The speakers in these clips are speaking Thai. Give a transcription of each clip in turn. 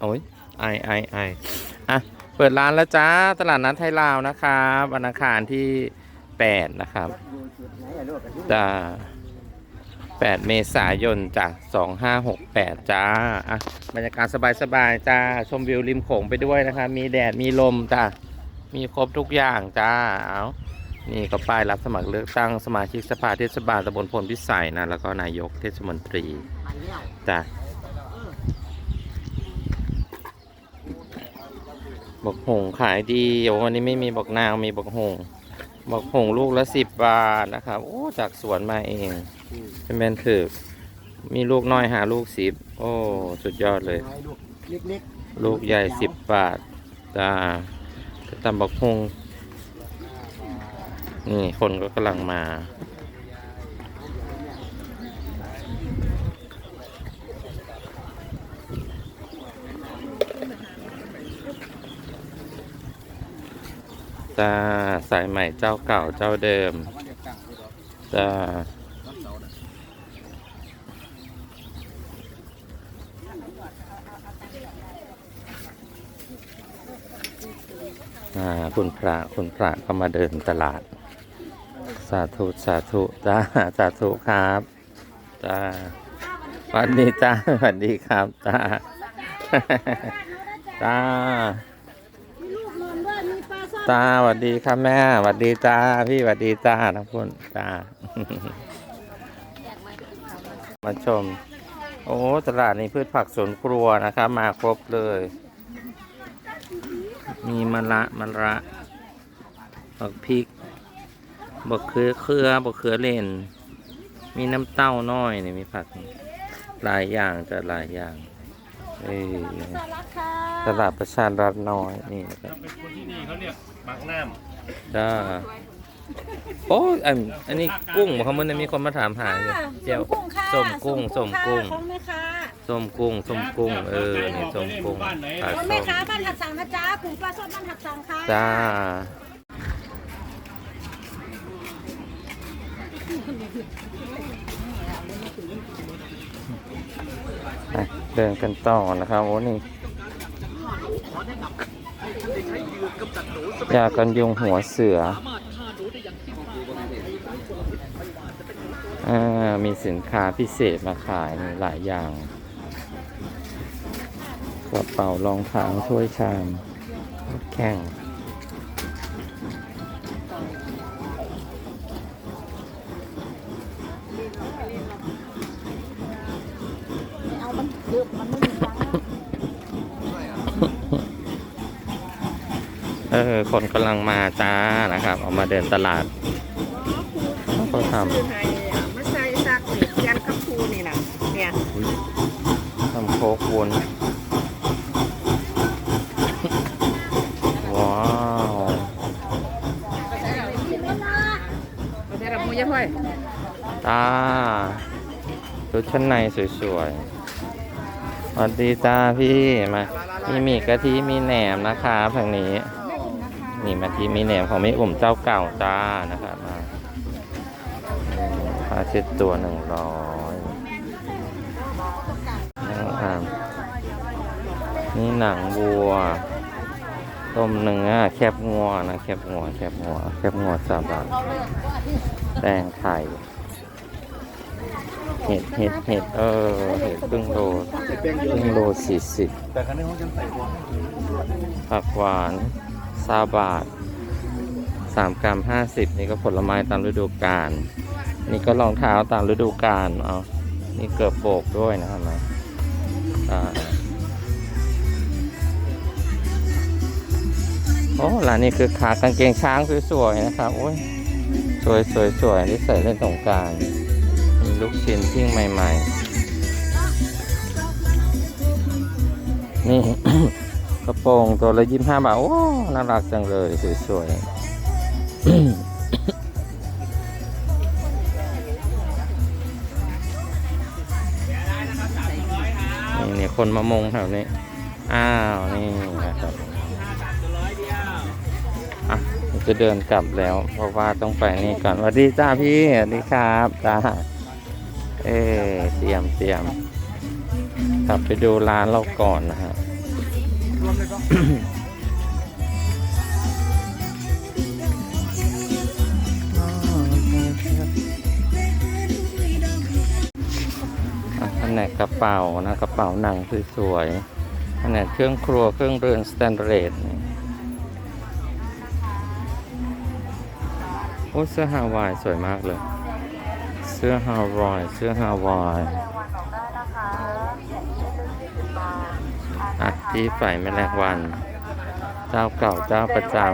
โอ้ยไอไอไออะ เปิดร้านแล้วจ้า ตลาดนัดไทยลาวนะครับวันอังคารที่8นะครับจ้า8เมษายนจะสองห้าหก2568จ้าอะบรรยากาศสบายๆจ้า ชมวิวริมโขงไปด้วยนะครับมีแดด มีลมจ้ามีครบทุกอย่างจ้า เอานี่ก็ป้ายรับสมัครเลือกตั้งสมาชิกสภาเทศบาลตำบลพลพิสัยนะ แล้วก็นายกเทศมนตรีจ้ะ บอกหงขายดีโอ้วันนี้ไม่มีบอกนางมีบอกหงบอกหงลูกละสิบบาทนะครับ โอ้จากสวนมาเองเป็นแมนถือมีลูกน้อยหาลูกสิบโอ้ สุดยอดเลย ลูกใหญ่สิบบาทจ้าตำบักฮงนี่คนก็กำลังมา จ้าสายใหม่เจ้าเก่าเจ้าเดิมจ้าอ่าคุณพระคุณพระก็มาเดินตลาด สาธุ สาธุ จ้า สาธุครับ จ้าสวัสดีจ้าสวัสดีครับ จ้า จ้า มีลูกนอนด้วย มีปลาซ่อนจ้าสวัสดีครับแม่สวัสดีจ้าพี่สวัสดีจ้าทั้งคนจ้ามาชม โอ้ตลาดนี้พืชผักสวนครัวนะครับ มาครบเลย มีมะระมะระบักพริกบักเขือเครือบักเขือเล่น มีน้ำเต้าน้อยนี่มีผักหลายอย่างจะหลายอย่างเออสาระค่ะตลาดประชารัฐน้อยนี่นะครับ เป็นคนที่นี่เขาเรียกบางน้จ้าโอ้ยอันอันนี้กุ้งบ่เขามันมีคนมาถามหาอยู่เจียว กุ้งค่ะส้มกุ้งส้มกุ้งค่ะของแม่ค้าส้มกุ้งส้มกุ้ง เออนี่ส้มกุ้งขายของส้แม่มค้าบ้านหัดสังนะจ๊ะกลุ่มปลาสดบ้านหัดสังค่ะจ้าอะเดินกันต่อนะครับโอ้นี่ ยากันยุงหัวเสืออ่ามีสินค้าพิเศษมาขายหลายอย่างกระเป๋ารองเท้าถ้วยชาม แข่ง เออ คนกำลังมาจ้านะครับ ออกมาเดินตลาดเขาทคือไทยอะไม่ใช่ซักนี่เรียนกับครูนี่นะเนี่ยำทำโคกวนว้าวไม่ใช่ระมุยะพ่อยจ้าชุดชั้นในสวยๆสวัสดีจ้าพี่มามีหมี่กะทิมีแหนมนะคะทางนี้ นี่มาที่มีแหนมของแม่อุ่มเจ้าเก่าจ้านะครับมาผ้าเช็ดตัวหนึ่งร้อยนี่หนังวัว ต้มเนื้อแคบงัวนะแคบงัวแคบงัวแคบงัวสามบาทแตงไข่เห็ดเห็ดเห็ดเออเห็ดครึ่งโลครึ่งโลสี่สิบำแต่ครั้นี้เขาจะใส่หัวผักหวาน ซาบาทสามกรัมห้าสิบนี่ก็ผลไม้ตามฤดูกาลนี่ก็รองเท้าตามฤดูกาลเอานี่เกือบโบกด้วยนะครับนะอ่าโอ้ร้านนี้คือขากางเกงช้างสวยๆนะครับโอ้ยสวยสวยสวยที่ใส่เล่นสงการมีลูกชิ้นทิ้งใหม่ ๆ นี่ กระโปรงตัวละยี่ห้าบาท โอ้ น่ารักจังเลย สวยๆนี่นี่คนมามงแถวนี้ อ้าว นี่นะครับอะจะเดินกลับแล้ว เพราะว่าต้องไปนี่ก่อนสวัสดีจ้าพี่สวัสดีครับจ้าเออเตรียมเตรียมกลับไปดูร้านเราก่อนนะฮะ อะแผนกกระเป๋านะกระเป๋าหนังสวยๆแผนกเครื่องครัวเครื่องเรือนสแตนเลสนี่โอ้เสื้อฮาวายสวยมากเลย เสื้อฮาวายเสื้อฮาวาย ที่ฝ่ายแมลงวัน เจ้าเก่าเจ้าประจำ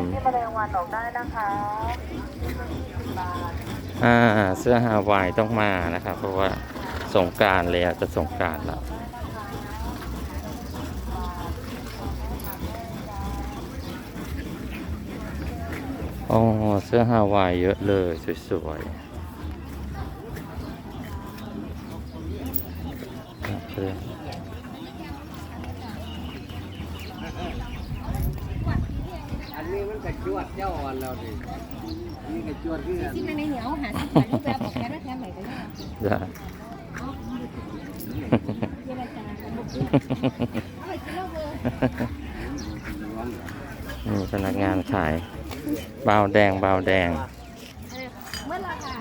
อ่าเสื้อฮาวายต้องมานะครับ เพราะว่าสงกรารเลยจะสงกรารแล้วโอ้เสื้อฮาวายเยอะเลยสวยๆโอเค อันนี้ มันกระจวดเจ้าอ่อนเราดิอันนี้กระจวดที่กันที่มันในเหนียวหาสิบบาทรูปแบบของแค่ได้แค่ไหนก็ได้จ้ะเจรจากันบุกเอาไปกินเหล้าเบอร์นี่พนักงานขายบาวแดงบาวแดงเมื่อไรค่ะ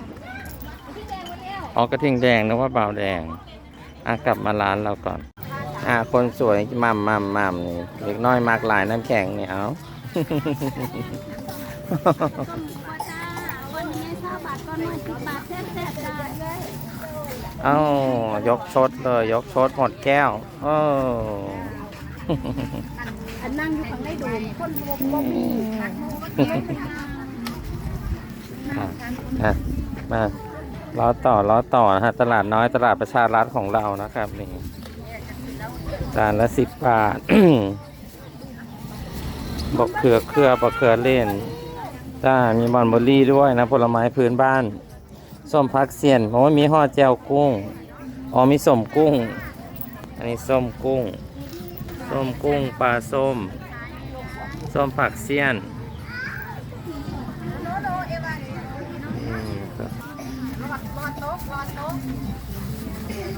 ที่แดงวันแล้วอ๋อกระทิงแดงนึกว่าบาวแดงอะกลับมาร้านเราก่อนอะคนสวยมัมมัมมัมนี่เล็กน้อยมากหลายน้ำแข็งนี่เอา ก็จ้าวันนี้ห้าบาทก็น้อยสิบบาทแซ่บแซ่บจ้าเลยเอ้ายกชดเลยยกชดหมดแก้วเอออันนั่งอยู่ข้างในโดมคนรวมบ่มีหักมูก็เกินอะอะมาล้อต่อล้อต่อนะฮะตลาดน้อยตลาดประชารัฐของเรานะครับนี่จานละสิบบาท บอกเขือเครือบอกเขือเล่นจ้ามีมอนเบอรี่ด้วยนะ ผลไม้พื้นบ้านส้มพักเสียนเพราะว่ามีห่อแจวกุ้งอ๋อมีส้มกุ้ง อันนี้ส้มกุ้งส้มกุ้งปลาส้มส้มผักเสี้ยนอืมครับ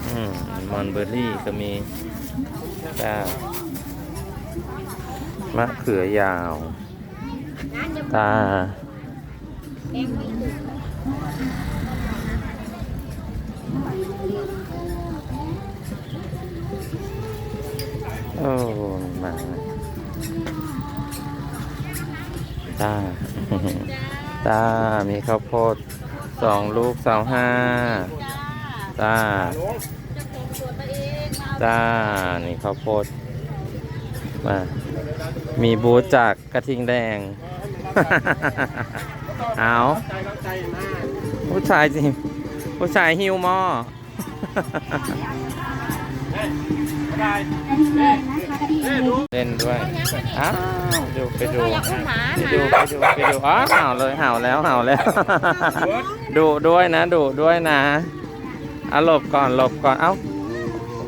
อืมมอนเบอร์รี่ก็มีจ้า มะเขือยาว ตา โอ้ มาตา ตา มีข้าวโพดสองลูกสองห้า ตา ตา นี่ข้าวโพด มา มีบูธจากกระทิงแดง เอาผู้ชายจริผู้ชายหิวหม้อเล่นด้วย อ้าวดูไปดูไปดูไปดูไปดูอ๋อเห่าเลยเห่าแล้วเห่าแล้ว ดูด้วยนะ ดูด้วยนะอาหลบก่อนหลบก่อน เอ้า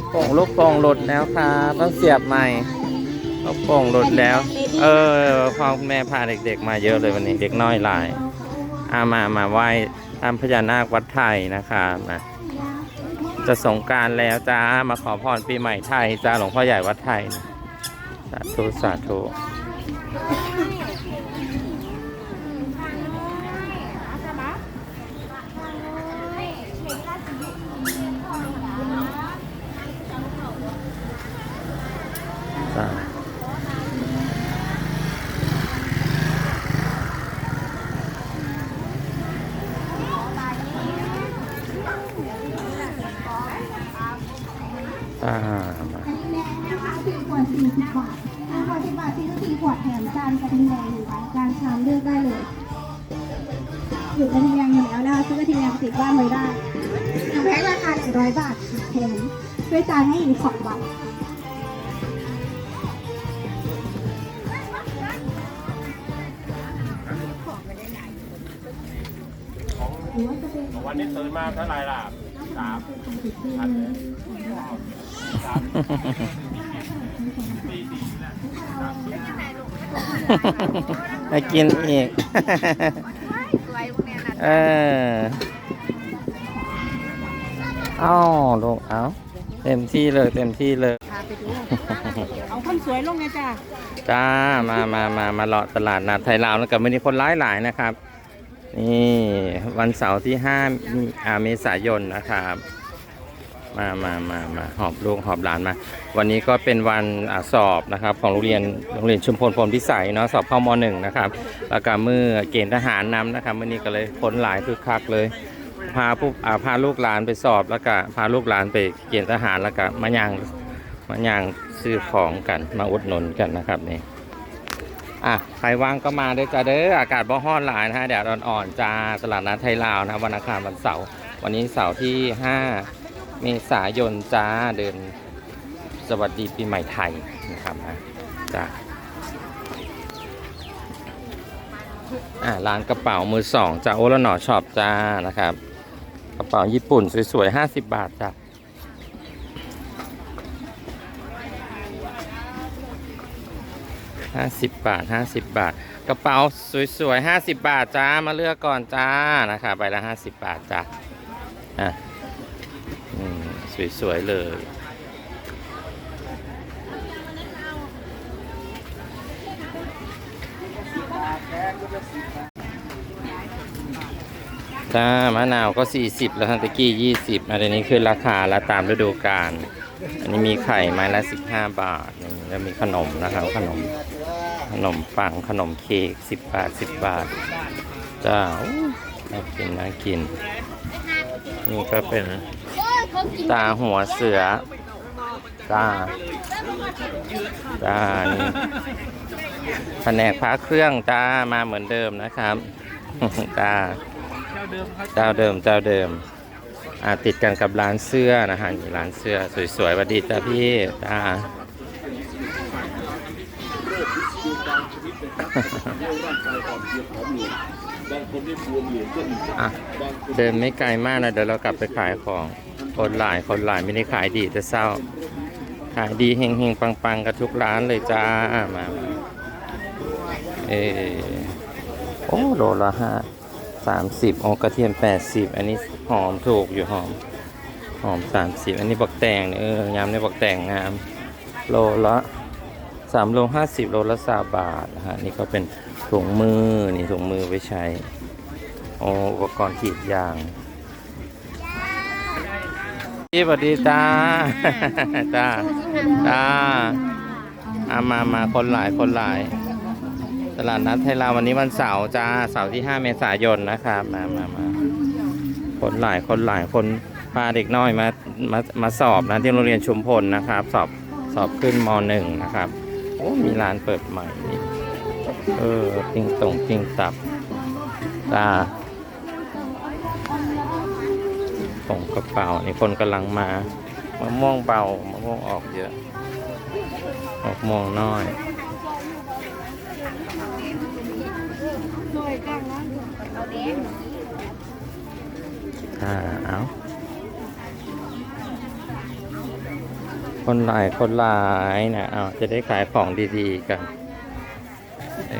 โป่งลูกโป่งหลุดแล้วครับต้องเสียบใหม่ เขาโป่งหลุดแล้ว เออพ่อแม่พาเด็ก ๆ มาเยอะเลยวันนี้ เด็กน้อยหลายอามามาไหว้ตามพญานาควัดไทยนะคะมาจะสงกรารแล้วจ้ามาขอพรปีใหม่ไทยจ้าหลวงพ่อใหญ่วัดไทย สาธุ สาธุ กระทิงแดงติดบ้านไว้ได้หนึ่งแพ็คราคาหนึ่งร้อยบาทค่ะแถมช่วยจานให้อีกสองใบหรือว่าจะเป็นวันนี้ตื่นมาเท่าไหร่ล่ะสามไปกินอีกสวยพวกเนี้ยนะเออเอ้าลูกเอ้าเต็มที่เลยเต็มที่เลย พาไปดู เอาคนสวยลงไงจ้าจ้ามามามามาเลาะตลาดนัดไทยลาวแล้วกับวันนี้คนร้ายหลายนะครับ นี่วันเสาร์ที่5มีอ่าเมษายนนะครับ มามามามาหอบลูกหอบหลานมา วันนี้ก็เป็นวันอาสอบนะครับ ของโรงเรียนโรงเรียนชุมพลพลพิสัยเนาะสอบเข้ามหนึ่งนะครับ แล้วก็มือเกณฑ์ทหารนำนะครับมื่อนี้ก็เลยคนหลายคึกคักเลย พาผู้อ่าพาลูกหลานไปสอบแล้วก็พาลูกหลานไปเกณฑ์ทหารแล้วก็มาย่างมาย่างซื้อของกันมาอุดหนุนกันนะครับนี่อะใครว่างก็มาด้อจ้าเด้ออากาศบ่ฮ้อนหลายนะฮะแดดอ่อนๆจ้าตลาดนัดไทยลาวนะวันอังคารวันเสาร์วันนี้เสาร์ที่ 5 เมษายนจ้าเดินสวัสดีปีใหม่ไทยนะครับนะจ้าอ่าร้านกระเป๋ามือสองจ้าโอละหนอช็อปจ้านะครับ ระเป๋าญี่ปุ่นสวยๆ 50 บาทจ้ะห้าสิบบาทห้าสิบบาท กระเป๋าสวยๆห้าสิบบาทจ้ามาเลือกก่อนจ้านะคะใบละห้าสิบบาทจ้ะอะอืมสวยๆเลย จ้ามะนาวก็ 40 แล้วทันตะกี้ 20อันนี้คือราคาและตามฤดูกาลอันนี้มีไข่ไม้ละ 15 บาทนี่แล้วมีขนมนะครับขนมขนมปังขนมเค้ก10 บาท 10 บาทจ้าอู้น่ากินน่ากิน นี่ก็เป็นตาหัวเสือจ้าจ้านี่แผนกพระเครื่องจ้ามาเหมือนเดิมนะครับจ้า เจ้าเดิมเจ้าเดิมอ่าติดกันกับร้านเสื้อนะฮะนี่ร้านเสื้อสวยๆสวัสดีจ้าพี่จ้าอะเดินไม่ไกลมากนะเดี๋ยวเรากลับไปขายของคนหลายคนหลายไม่ได้ขายดีแต่เศร้า ขายดีเฮงๆปังๆกับทุกร้านเลยจ้ามาเออโอ้โลละห้า สามสิบโอกระเทียมแปดสิบอันนี้หอมถูกอยู่หอม หอมสามสิบอันนี้บักแตงเนี่ยเออยำในบักแตงงาม โลละสามโลห้าสิบโลละสาบาทนะฮะนี่ก็เป็นถุงมือ นี่ถุงมือไว้ใช้โอ้อุปกรณ์กรีดยางพี่สวัสดีจ้าจ้าจ้าอามามาคนหลายคนหลาย ตลาดนัดไทยลาววันนี้วันเสาร์จ้าเสาร์ที่ 5 เมษายนนะครับมามามาคนหลายคนหลายคนพาเด็กน้อยมามามาสอบนะที่โรงเรียนชุมพลนะครับ สอบสอบขึ้นมหนึ่งนะครับโอ้มีร้านเปิดใหม่นี่เออปิงตงปิงตับจ้าส่งกระเป๋านี่คนกำลังมามะม่วงเบามะม่วงออกเยอะออกม่วงน้อย อ่าเอาคนหลายคนหลายนะเอาจะได้ขายของดีๆกันเอ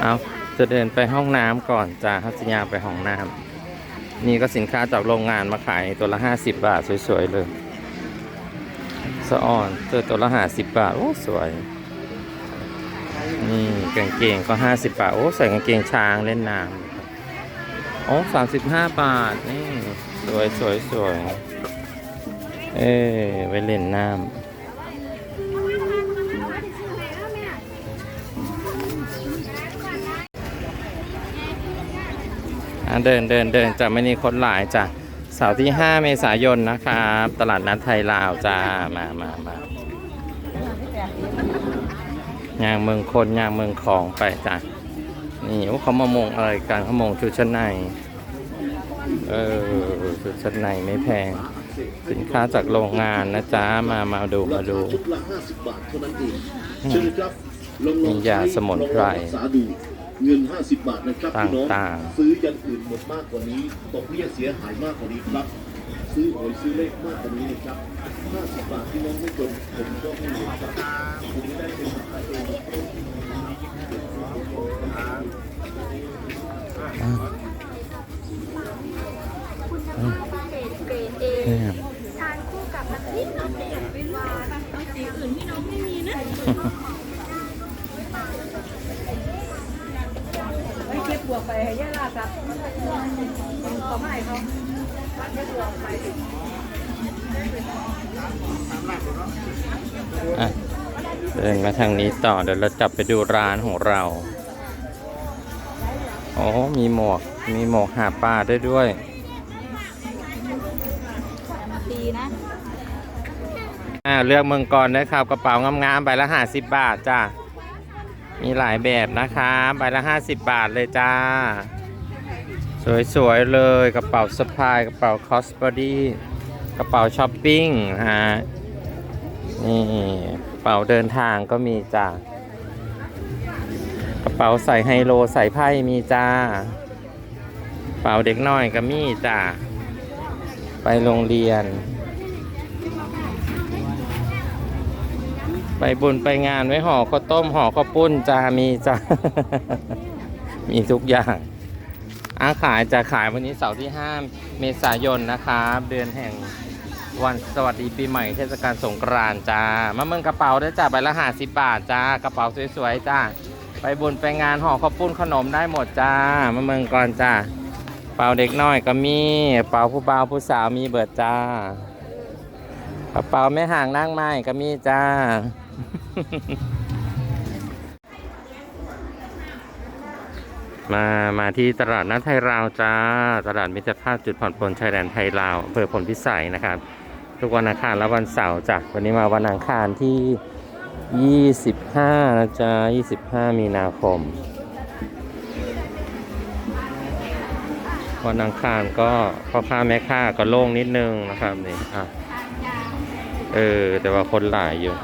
เอาจะเดินไปห้องน้ำก่อนจ้าฮัสยาไปห้องน้ำนี่ก็สินค้าจากโรงงานมาขายตัวละ 50 บาท สวย ๆ เลย สะอ่อนเจอตัวละห้าสิบบาท โอ้ สวย นี่กางเกงก็ห้าสิบบาท โอ้ ใส่กางเกงช้างเล่นน้ำโอ้สามสิบห้าบาท นี่ สวยสวยสวย เอ้ไว้เล่นน้ำเดินเดินเดินจะไม่มีคนหลายจ้ะ เสาร์ที่ 5 เมษายนนะครับ ตลาดนัดไทยลาวจ้า มามามาย่างเมืองคนย่างเมืองของไปจ้ะนี่โอ้เขามามงอะไรกันเขามงชุดชั้นใน เออชุดชั้นในไม่แพง สินค้าจากโรงงานนะจ๊ะ มามาดูมาดูชุดละ50บาทเท่านั้นเองเชิญเลยครับลองลองมียาสมุนไพร ลองลองรักษาดูเงิน 50 บาทนะครับพี่น้องต่างๆ ซื้ออย่างอื่นหมดมากกว่านี้ตกเบี้ยเสียหายมากกว่านี้ครับ ซื้อหวยซื้อเลขมากกว่านี้นะครับ 50 บาทพี่น้องไม่จนผมก็ไม่เหลือครับผมไม่ได้เป็นของใครเองอะคุณภาพเกรดเกรดเอแซ่บทานคู่กับน้ำพริกน้ำเด็ดเป็นหวานต้องสีอื่นที่น้องไม่มีนะ ไอ้เก็ บบวกไปให้ย่าลาครับขอไม่เขาเก็บบวกไปอะเดินมาทางนี้ต่อเดี๋ยวเราจับไปดูร้านของเรา อ๋อ มีหมวก มีหมวกหาปลาได้ด้วยดีนะ อ่า เลือกเมืองก่อนนะครับ กระเป๋างามๆใบละห้าสิบบาทจ้า มีหลายแบบนะครับใบละห้าสิบบาทเลยจ้า สวยๆ เลยกระเป๋าสะพาย กระเป๋าคอสบอดี้กระเป๋าช้อปปิ้งฮะนี่กระเป๋าเดินทางก็มีจ้ากระเป๋าใส่ไฮโลใส่ไพ่มีจ้ากระเป๋าเด็กน้อยก็มีจ้าไปโรงเรียน ไปบุญไปงานไว้ห่อข้าวต้มห่อข้าวปุ้นจ้ามีจ้า มีทุกอย่างอาขายจะขายวันนี้เสาร์ที่ 5 เมษายนนะครับ เดือนแห่งวันสวัสดีปีใหม่เทศกาลสงกรานต์จ้า มาเมืองกระเป๋าได้จ้าใบละห้าสิบบาทจ้ากระเป๋าสวยๆจ้า ไปบุญไปงานห่อข้าวปุ้นขนมได้หมดจ้า มาเมืองก่อนจ้าเป๋าเด็กน้อยก็มีเป๋าผู้บ่าวผู้สาวมีเบิดจ้ากระเป๋าแม่ห่างนั่งไม้ก็มีจ้า มา มาที่ตลาดนัดไทยลาวจ้า ตลาดมิตรภาพจุดผ่อนปลนชายแดนไทยลาวอำเภอผลพิสัยนะครับ ทุกวันอังคารและวันเสาร์จ้ะวันนี้มาวันอังคารที่ 25นะจ๊ะ25 มีนาคม วันอังคารก็พ่อค้าแม่ค้าก็โล่งนิดนึงนะครับนี่อะเออ แต่ว่าคนหลายอยู่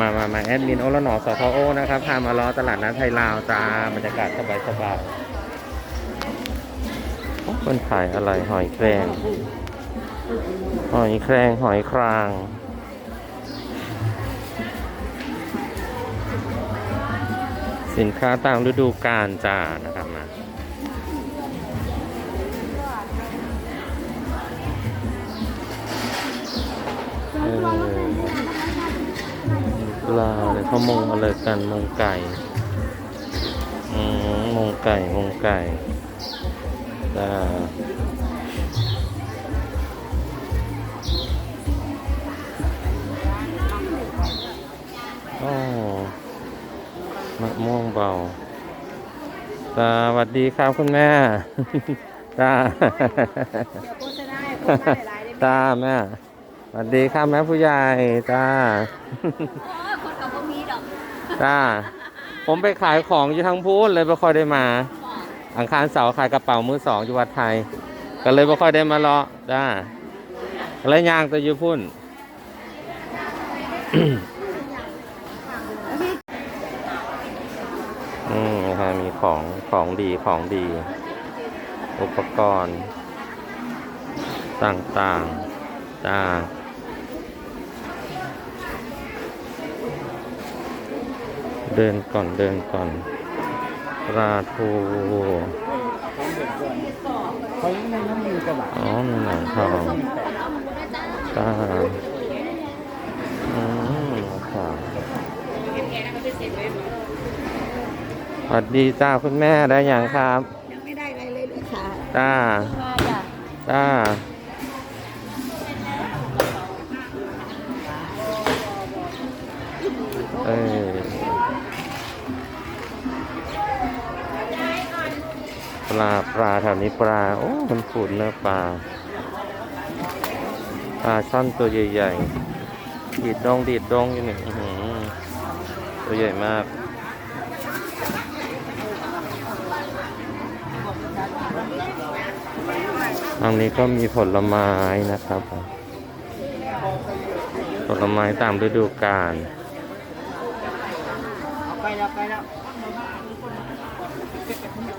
มามามาแอดมินโอละหนอสทโอนะครับพามาล้อตลาดนัดไทยลาวจ้าบรรยากาศสบายสบายๆคนขายอะไรหอยแครงหอยแครงหอยครางสินค้าตามฤดูกาลจ้านะครับมาเออ ลาเลยเขามงอะไรกันมงไก่อืมมงไก่มงไก่จ้าโอ้มะม่วงเบาสวัสดีครับคุณแม่จ้าโฆษณาให้คนมาหลายๆได้ไหมจ้าแม่สวัสดีครับแม่ผู้ใหญ่จ้า จ้า ผมไปขายของอยู่ทางพูนเลยไม่ค่อยได้มา อังคารเสาร์ขายกระเป๋ามือสองอยู่วัดไทย ก็เลยไม่ค่อยได้มาเลาะจ้าแล้วยางตะอยู่พุ่นอืมนะคะมีของของดีของดี อุปกรณ์ ต่างๆจ้า เดินก่อนเดินก่อนปลาทูเขายังไม่น้ำมือกระบะอ๋อมีหนังทองจ้าอืมค่ะสวัสดีจ้าคุณแม่ได้อย่างครับยังไม่ได้อะไรเลยเลยค่ะจ้ามาจ้ะจ้าเออ ลาปลาแถวนี้ปลา โอ้มันขุดเนื้อปลาปลาช่อนตัวใหญ่ๆดีดดองดีดดองอยู่นี่อื้อหือตัวใหญ่มากทางนี้ก็มีผลไม้นะครับผลไม้ตามฤดูกาลเอาไปแล้วไปแล้ว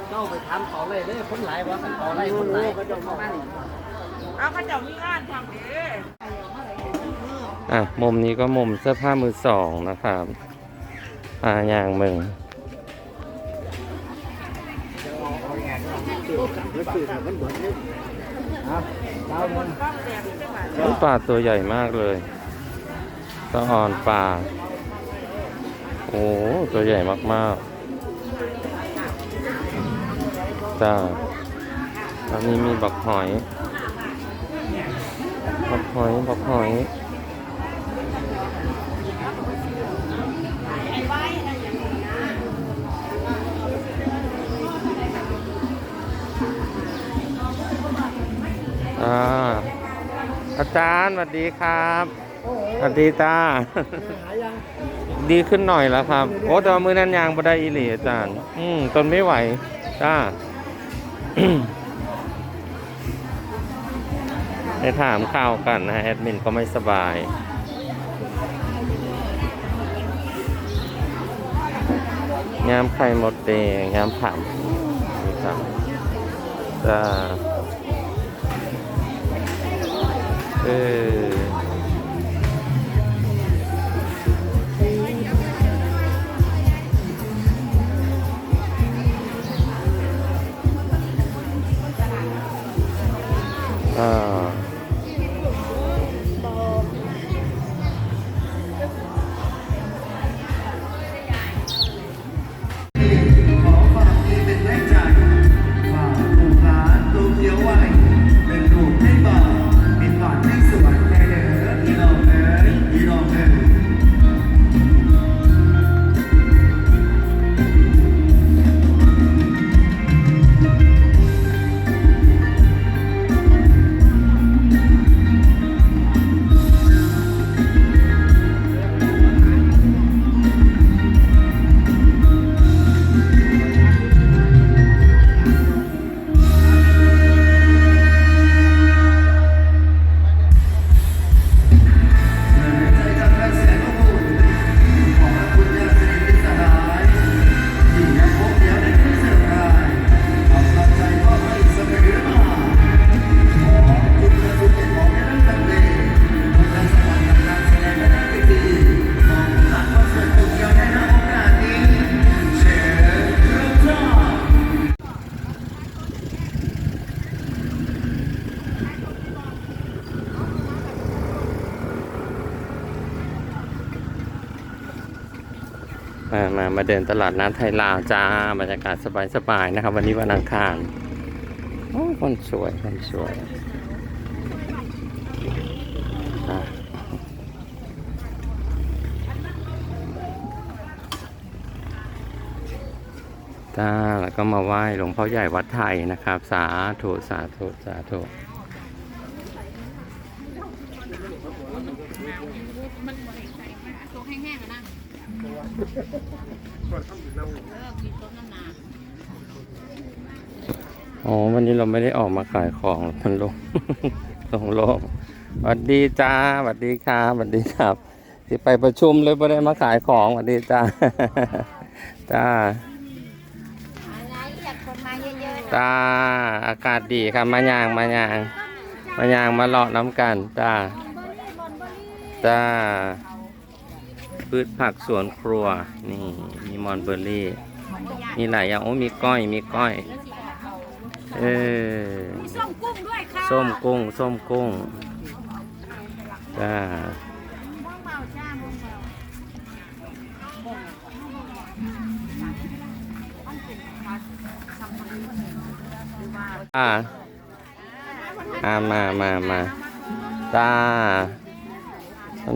เจ้าไปทำมต่อเลยเลยคนหลายว่าต่อเลยคนหลายก็จะเมั่เอาข้าเจ้ามีงานทำด้อะมุมนี้ก็มุมเสื้อผ้ามือสองนะครับอ่าอย่างมึงต้นปลาตัวใหญ่มากเลยตะอ่อนปลาโอ้ตัวใหญ่มากๆ จ้าตอนนี้มีบักหอย บักหอย บักหอยอ่าอาจารย์สวัสดีครับสวัสดีตา ดีขึ้นหน่อยแล้วครับ โอ้แต่มือนั้นยางบ่ได้อีหลีอาจารย์ อืมตนไม่ไหวจ้า ไปถามข่าวกันนะแอดมินก็ไม่สบายยามไข่หมดแดงยามผักนี่ครับจ้าเออ อ่า มาเดินตลาดน้ำไทยลาวจ้าบรรยากาศสบายๆนะครับ วันนี้วันอังคารโอ้คนสวยคนสวยจ้าแล้วก็มาไหว้หลวงพ่อใหญ่วัดไทยนะครับ สาธุสาธุสาธุ ตัวแห้งๆอะนะเออกินต้มน้ำนาอ๋อวันนี้เราไม่ได้ออกมาขายของมันลงลงโลกสวัสดีจ้าสวัสดีครับสวัสดีครับ ที่ไปประชุมเลยไม่ได้มาขายของสวัสดีจ้าจ้าอะไรอยากคนมาเยอะๆจ้าอากาศดีครับมายางมายาง มายางมาเลาะน้ำกันจ้าจ้าพืชผักสวนครัว นี่มีมอนเบอร์รี่ มีหลายอย่างโอ้มีก้อยมีก้อย เออส้มกุ้งด้วยค่ะส้มกุ้งส้มกุ้งจ้าม่วงเบาจ้าม่วงเบาอ่า อ่ามามามาจ้า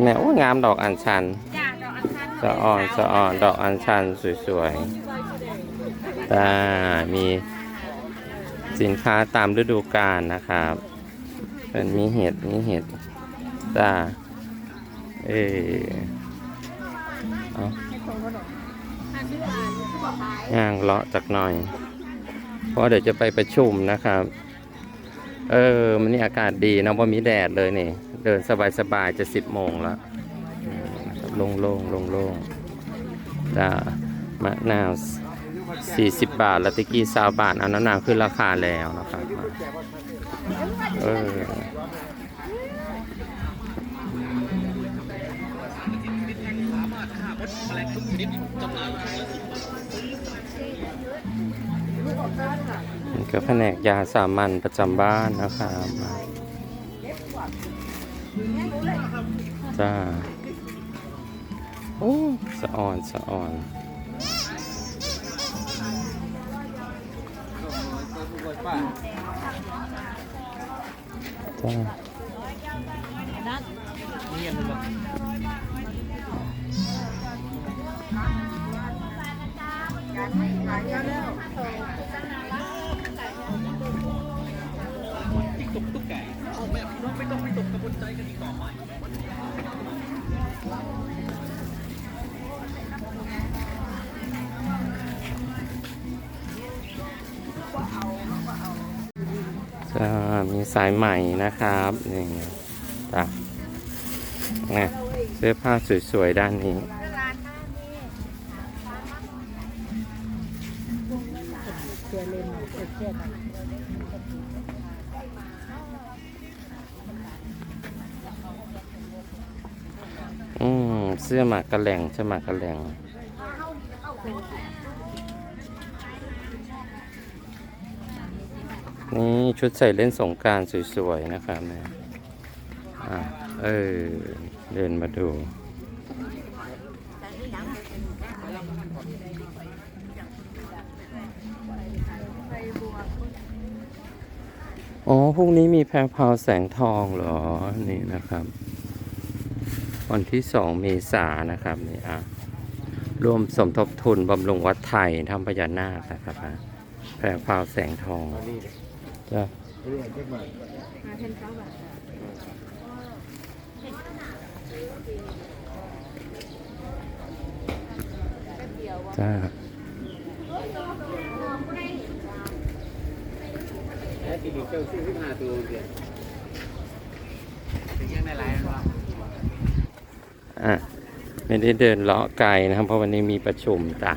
แม่โอ้งามดอกอัญชันจ้าดอกอัญชันสะอ่อนสะอ่อนดอกอัญชันสวยๆจ้ามีสินค้าตามฤดูกาลนะครับเป็นมีเห็ดมีเห็ดจ้าเออเอาย่างเลาะจากหน่อย เพราะเดี๋ยวจะไปประชุมนะครับ เออ มันนี่อากาศดีนะว่ามีแดดเลยนี่ เดินสบายๆจะสิบโมงแล้วอืมนะครับโล่งๆโล่งๆจ้ามะนาวสี่สิบบาท แล้วตะกี้สาบาท เอาน้ำหนักขึ้นราคาแล้วนะครับเออเนี่ ก็แผนกยาสามัญประจำบ้านนะครับจ้าโอ้สะอ่อนสะอ่อนจ้า จะมีสายใหม่นะครับนี่จ้ะนะเสื้อผ้าสวยๆ ด้านนี้ อืม เสื้อหมากกระแหล่งเสื้อหมากกระแหล่งนี่ชุดใส่เล่นสงการสวยๆนะครับเนี่ยอะเออเดินมาดูอ๋อพรุ่งนี้มีแพรพาวแสงทองเหรอ นี่นะครับ วันที่สองเมษานะครับนี่อะร่วมสมทบทุนบำรุงวัดไทยทำพญานาคนะครับอะแพรวพราวแสงทองจ้ะจ้าแล้วปีนี้เจ้าซื้อขึ้นมาตัวเดียวถึงยังได้หลายแล้ว อะไม่ได้เดินเลาะไกลนะครับ เพราะวันนี้มีประชุมจ้ะ